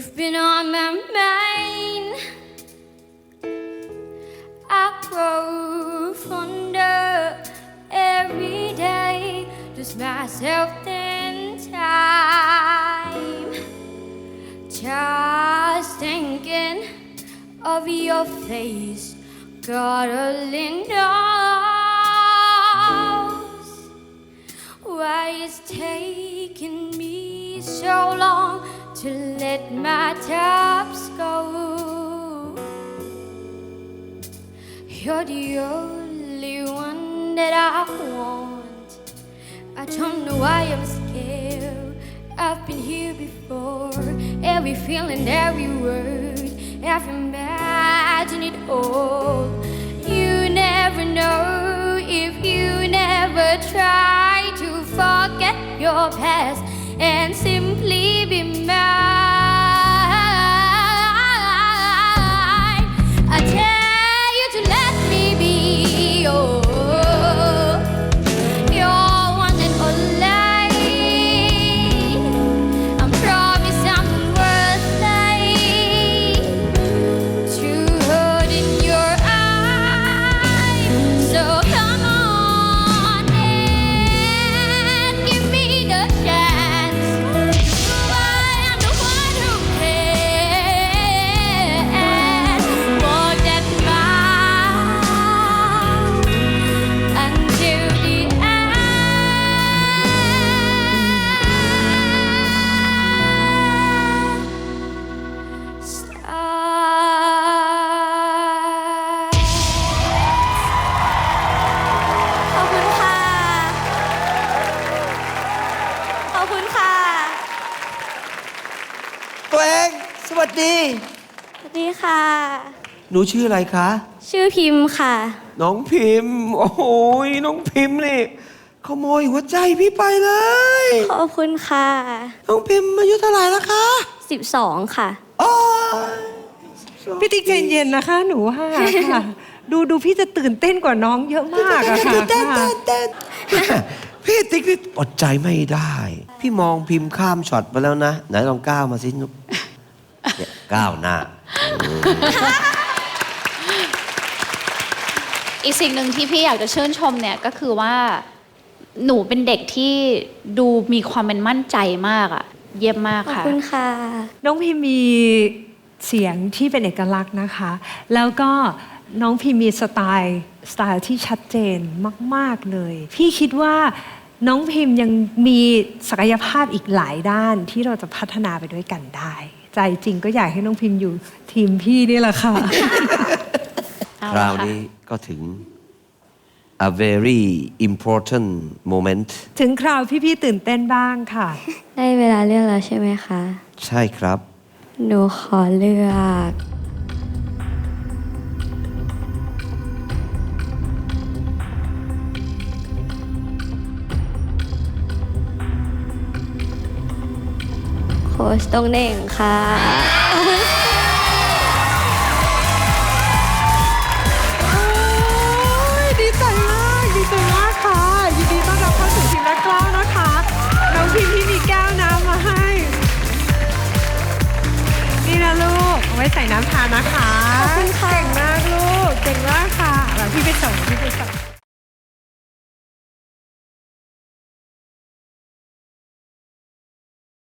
You've been on my mind. I grow under every day, just myself in time. Just thinking of your face, God only knows why it's taking me so long to let my tops go. You're the only one that I want. I don't know why I'm scared. I've been here before. Every feeling, every word, every imagine it all. You never know if you never try to forget your past and simply be สวัสดี สวัสดีค่ะ หนูชื่ออะไรคะ ชื่อพิมพ์ค่ะ น้องพิมพ์ โอ้โหยน้องพิมพ์นี่ขโมยหัวใจพี่ไปเลย ขอบคุณค่ะ น้องพิมพ์อายุเท่าไหร่แล้วคะ12 ค่ะ โอ้ยพี่ติ๊กใจเย็นนะคะ หนูว่าค่ะ ดูดูพี่จะตื่นเต้นกว่าน้องเยอะมากอะค่ะเต้นเต้นเต้นพี่ติ๊กนี่อดใจไม่ได้ พี่มองพิมพ์ข้ามช็อตไปแล้วนะ ไหนลองก้าวมาสินุกเนี่ย ก้าวหน้า อีกสิ่งหนึ่งที่พี่อยากจะชื่นชมเนี่ยก็คือว่าหนูเป็นเด็กที่ดูมีความเป็นมั่นใจมากอะเยี่ยมมากขอบค่ะ คุณค่ะ น้องพิมมีเสียงที่เป็นเอกลักษณ์นะคะ แล้วก็น้องพิมมีสไตล์สไตล์ที่ชัดเจนมาก ๆ เลย พี่คิดว่าน้องพิมยังมีศักยภาพอีกหลายด้านที่เราจะพัฒนาไปด้วยกันได้ ใจจริงก็อยากให้น้องพิมอยู่ ทีมพี่นี่แหละค่ะเอาคละราวค่ะนี้ก็ถึง a very important moment ถึงคราวพี่ๆตื่นเต้นบ้างค่ะ ได้เวลาเลือกแล้วใช่ไหมคะ ใช่ครับ หนูขอเลือก ค้ชตรงเน่งค่ะ โอ้ยดีใจมากดีใจมากค่ะ ยินดีต้อนรับเข้าสู่ทีมแรกกล้าวนะคะน้องพิมพ์ที่มีแก้วน้ำมาให้ นี่นะลูกเอาไว้ใส่น้ำทานนะคะขอบคุณค่ะ เก่งมากลูกเก่งมากค่ะแบบพี่ไปส่งพี่ไปส่ง